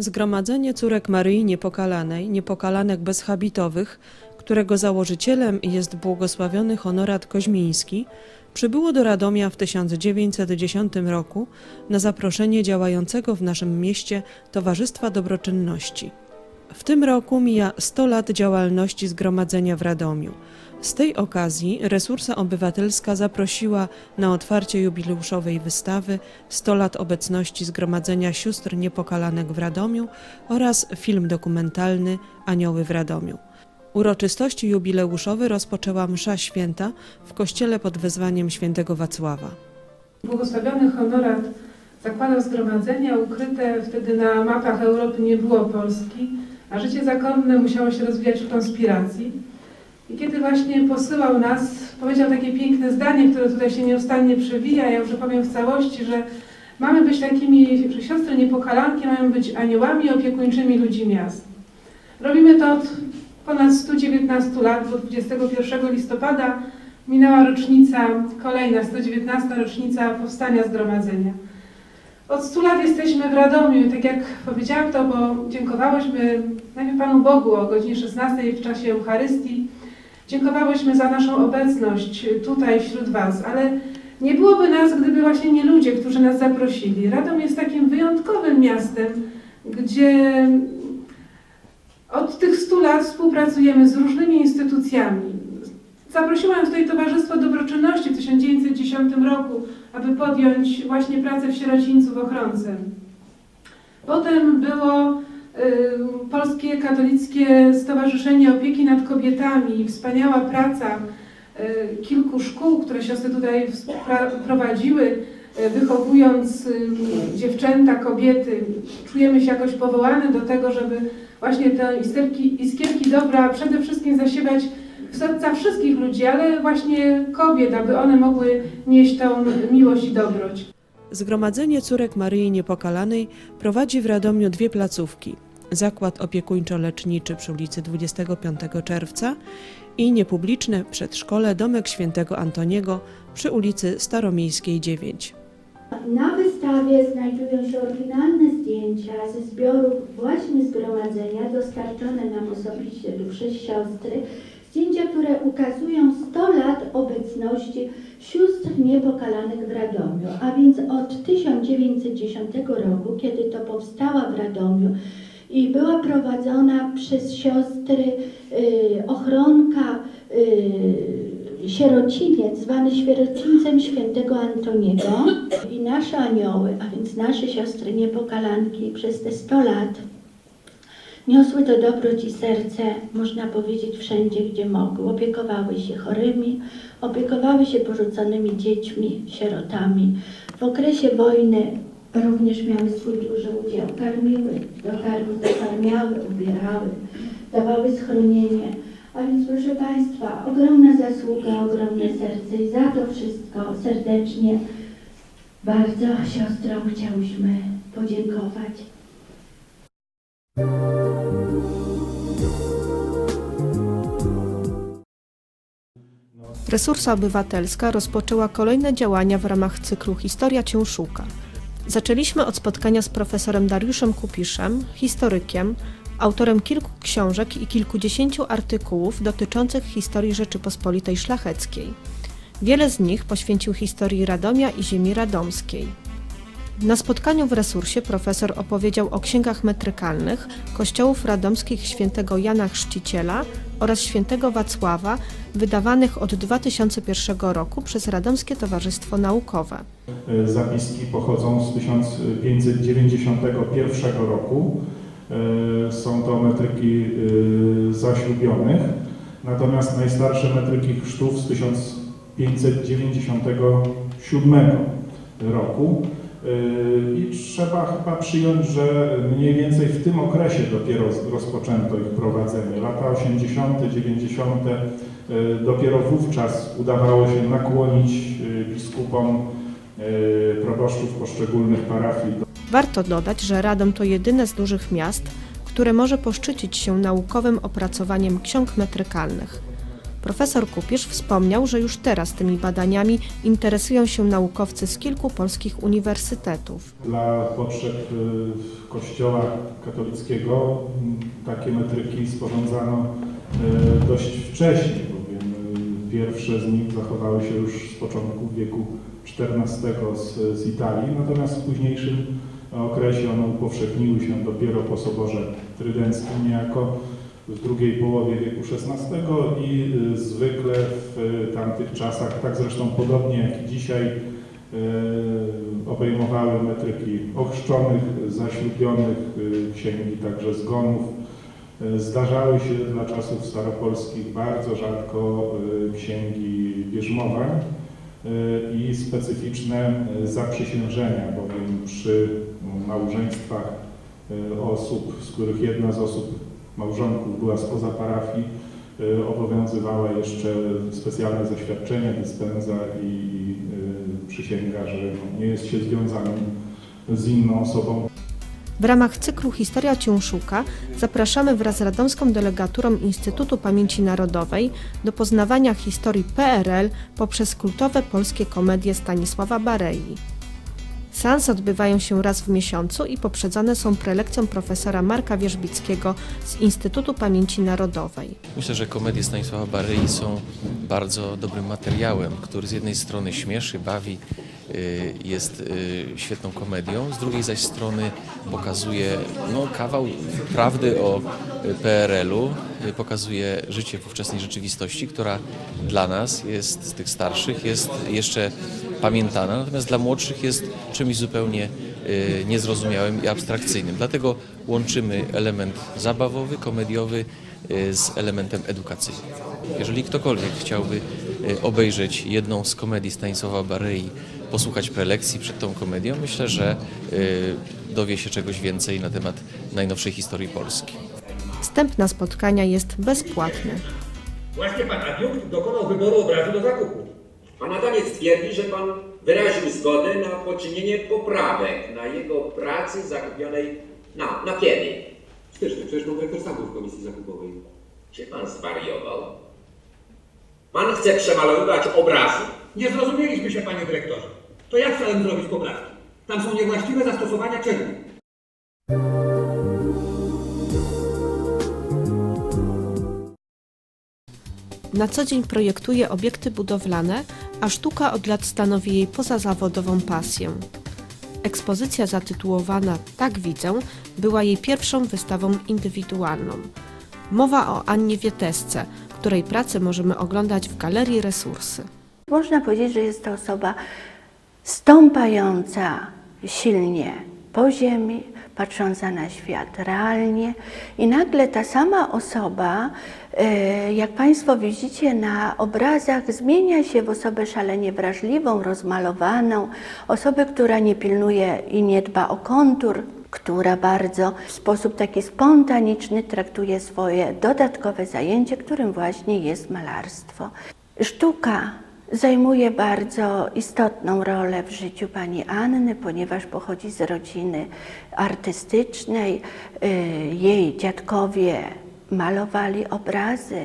Zgromadzenie Córek Maryi Niepokalanej, Niepokalanek Bezhabitowych, którego założycielem jest błogosławiony honorat Koźmiński, przybyło do Radomia w 1910 roku na zaproszenie działającego w naszym mieście Towarzystwa Dobroczynności. W tym roku mija 100 lat działalności Zgromadzenia w Radomiu. Z tej okazji Resursa Obywatelska zaprosiła na otwarcie jubileuszowej wystawy 100 lat obecności Zgromadzenia Sióstr Niepokalanek w Radomiu oraz film dokumentalny Anioły w Radomiu. Uroczystości jubileuszowe rozpoczęła msza święta w kościele pod wezwaniem świętego Wacława. Błogosławiony honorat zakładał zgromadzenia, ukryte wtedy na mapach Europy nie było Polski, a życie zakonne musiało się rozwijać w konspiracji. I kiedy właśnie posyłał nas, powiedział takie piękne zdanie, które tutaj się nieustannie przewija, ja już powiem w całości, że mamy być takimi, że siostry niepokalanki mają być aniołami opiekuńczymi ludzi miast. Robimy to od ponad 119 lat, bo 21 listopada minęła rocznica, kolejna 119 rocznica powstania zgromadzenia. Od 100 lat jesteśmy w Radomiu tak jak powiedziałam to, bo dziękowałyśmy najpierw Panu Bogu o godzinie 16 w czasie Eucharystii. Dziękowałyśmy za naszą obecność tutaj wśród Was, ale nie byłoby nas, gdyby właśnie nie ludzie, którzy nas zaprosili. Radom jest takim wyjątkowym miastem, gdzie od tych 100 lat współpracujemy z różnymi instytucjami. Zaprosiłam tutaj Towarzystwo Dobroczynności w 1910 roku, aby podjąć właśnie pracę w sierocińcu w Ochronce. Potem było y, Polskie Katolickie Stowarzyszenie Opieki nad Kobietami, wspaniała praca y, kilku szkół, które siostry tutaj prowadziły, y, wychowując dziewczęta, kobiety. Czujemy się jakoś powołane do tego, żeby właśnie te iskierki, iskierki dobra przede wszystkim zasiewać serca wszystkich ludzi, ale właśnie kobiet, aby one mogły nieść tą miłość i dobroć. Zgromadzenie Córek Maryi Niepokalanej prowadzi w Radomiu dwie placówki. Zakład opiekuńczo-leczniczy przy ulicy 25 czerwca i niepubliczne przedszkole Domek Świętego Antoniego przy ulicy Staromiejskiej 9. Na wystawie znajdują się oryginalne zdjęcia ze zbiorów właśnie zgromadzenia dostarczone nam osobiście przez siostry. Zdjęcia, które ukazują 100 lat obecności sióstr niepokalanych w Radomiu, a więc od 1910 roku, kiedy to powstała w Radomiu i była prowadzona przez siostry y, ochronka y, sierociniec, zwany sierocińcem świętego Antoniego i nasze anioły, a więc nasze siostry niepokalanki przez te 100 lat niosły to dobroć i serce, można powiedzieć, wszędzie, gdzie mogły. Opiekowały się chorymi, opiekowały się porzuconymi dziećmi, sierotami. W okresie wojny również miały swój duży udział. Karmiły, dokarmiały, ubierały, dawały schronienie. A więc proszę Państwa, ogromna zasługa, ogromne serce i za to wszystko serdecznie bardzo siostrom chciałyśmy podziękować. Resursa Obywatelska rozpoczęła kolejne działania w ramach cyklu Historia Cię szuka. Zaczęliśmy od spotkania z profesorem Dariuszem Kupiszem, historykiem, autorem kilku książek i kilkudziesięciu artykułów dotyczących historii Rzeczypospolitej Szlacheckiej. Wiele z nich poświęcił historii Radomia i ziemi radomskiej. Na spotkaniu w resursie profesor opowiedział o księgach metrykalnych kościołów radomskich świętego Jana Chrzciciela oraz świętego Wacława, wydawanych od 2001 roku przez Radomskie Towarzystwo Naukowe. E, Zapiski pochodzą z 1591 roku. E, Są to metryki e, zaślubionych, natomiast najstarsze metryki chrztów z 1597 roku. E, I trzeba chyba przyjąć, że mniej więcej w tym okresie dopiero rozpoczęto ich prowadzenie. Lata 80., 90. e, dopiero wówczas udawało się nakłonić e, biskupom proboszczów poszczególnych parafii Warto dodać, że Radom to jedyne z dużych miast, które może poszczycić się naukowym opracowaniem ksiąg metrykalnych. Profesor Kupisz wspomniał, że już teraz tymi badaniami interesują się naukowcy z kilku polskich uniwersytetów. Dla potrzeb y, Kościoła katolickiego m, takie metryki sporządzano y, dość wcześnie, bowiem y, pierwsze z nich zachowały się już z początku wieku XIV z, z Italii, natomiast w późniejszym okresie one upowszechniły się dopiero po Soborze Trydenckim niejako w drugiej połowie wieku XVI i y, zwykle w y, tamtych czasach, tak zresztą podobnie jak dzisiaj, y, obejmowały metryki ochrzczonych, zaślubionych, księgi także zgonów. Zdarzały się dla czasów staropolskich bardzo rzadko księgi bierzmowań i specyficzne zaprzysiężenia, bowiem przy małżeństwach osób, z których jedna z osób małżonków była spoza parafii, y, obowiązywała jeszcze specjalne zaświadczenie, dyspensa i, y, przysięga, że no, nie jest się związanym z inną osobą. W ramach cyklu Historia Ciąszuka zapraszamy wraz z radomską delegaturą Instytutu Pamięci Narodowej do poznawania historii PRL poprzez kultowe polskie komedie Stanisława Barei. Seanse odbywają się raz w miesiącu i poprzedzone są prelekcją profesora Marka Wierzbickiego z Instytutu Pamięci Narodowej. Myślę, że komedie Stanisława Barei są bardzo dobrym materiałem, który z jednej strony śmieszy, bawi, y, jest y, świetną komedią, z drugiej zaś strony pokazuje no, kawał prawdy o y, PRL-u, pokazuje życie w ówczesnej rzeczywistości, która dla nas jest, z tych starszych, jest jeszcze pamiętana, natomiast dla młodszych jest czymś zupełnie y, niezrozumiałym i abstrakcyjnym. Dlatego łączymy element zabawowy, komediowy y, z elementem edukacyjnym. Jeżeli ktokolwiek chciałby y, obejrzeć jedną z komedii Stanisława Barei, posłuchać prelekcji przed tą komedią, myślę, że dowie się czegoś więcej na temat najnowszej historii Polski. Wstęp na spotkania jest bezpłatny. Właśnie pan adiunkt dokonał wyboru obrazu do zakupu. Pan Adamiec twierdzi, że pan wyraził zgodę na poczynienie poprawek na jego pracy zakupionej na, na kiedy? W styczniu, przecież pan dyrektor sam w komisji zakupowej. Czy pan zwariował? Pan chce przemalowywać obrazy? Nie zrozumieliśmy się, panie dyrektorze. To jak chciałem zrobić poprawki? Tam są niewłaściwe zastosowania czynnych. Na co dzień projektuje obiekty budowlane, a sztuka od lat stanowi jej pozazawodową pasję. Ekspozycja zatytułowana Tak widzę była jej pierwszą wystawą indywidualną. Mowa o Annie Wietesce, której pracę możemy oglądać w Galerii Resursy. Można powiedzieć, że jest to osoba stąpająca silnie po ziemi, patrząca na świat realnie i nagle ta sama osoba, e, jak Państwo widzicie na obrazach, zmienia się w osobę szalenie wrażliwą, rozmalowaną, osobę, która nie pilnuje i nie dba o kontur, która bardzo w sposób taki spontaniczny traktuje swoje dodatkowe zajęcie, którym właśnie jest malarstwo. Sztuka zajmuje bardzo istotną rolę w życiu pani Anny, ponieważ pochodzi z rodziny artystycznej. Y, Jej dziadkowie malowali obrazy,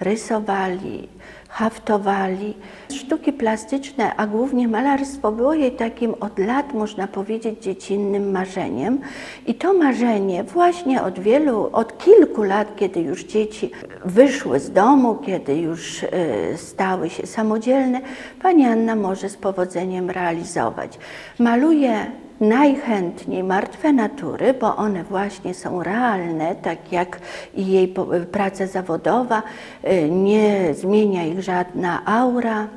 rysowali, haftowali. Sztuki plastyczne, a głównie malarstwo było jej takim od lat, można powiedzieć, dziecinnym marzeniem. I to marzenie właśnie od wielu, od kilku lat, kiedy już dzieci wyszły z domu, kiedy już y, stały się samodzielne, pani Anna może z powodzeniem realizować. Maluje najchętniej martwe natury, bo one właśnie są realne, tak jak i jej po- praca zawodowa, y, nie zmienia ich żadna aura,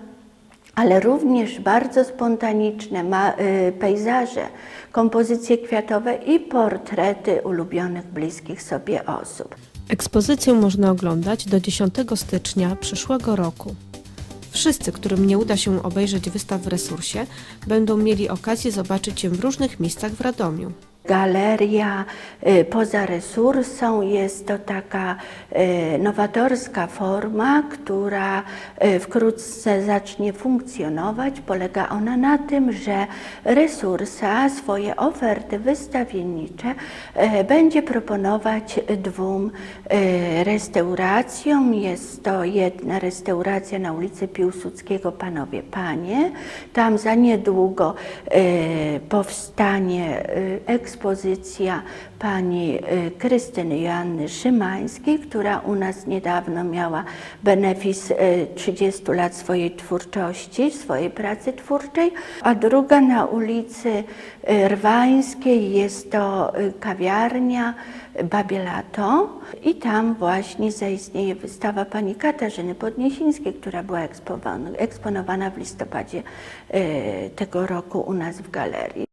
ale również bardzo spontaniczne y, pejzaże, kompozycje kwiatowe i portrety ulubionych, bliskich sobie osób. Ekspozycję można oglądać do 10 stycznia przyszłego roku. Wszyscy, którym nie uda się obejrzeć wystaw w resursie, będą mieli okazję zobaczyć je w różnych miejscach w Radomiu. Galeria y, poza resursą. Jest to taka y, nowatorska forma, która y, wkrótce zacznie funkcjonować. Polega ona na tym, że resursa swoje oferty wystawiennicze będzie proponować dwóm restauracjom. Jest to jedna restauracja na ulicy Piłsudskiego Panowie Panie. Tam za niedługo powstanie y, ekspozycja pani y, Krystyny Joanny Szymańskiej, która u nas niedawno miała benefis y, 30 lat swojej twórczości, swojej pracy twórczej, a druga na ulicy y, Rwańskiej jest to y, kawiarnia Babie Lato i tam właśnie zaistnieje wystawa pani Katarzyny Podniesińskiej, która była eksponowana, w listopadzie y, tego roku u nas w galerii.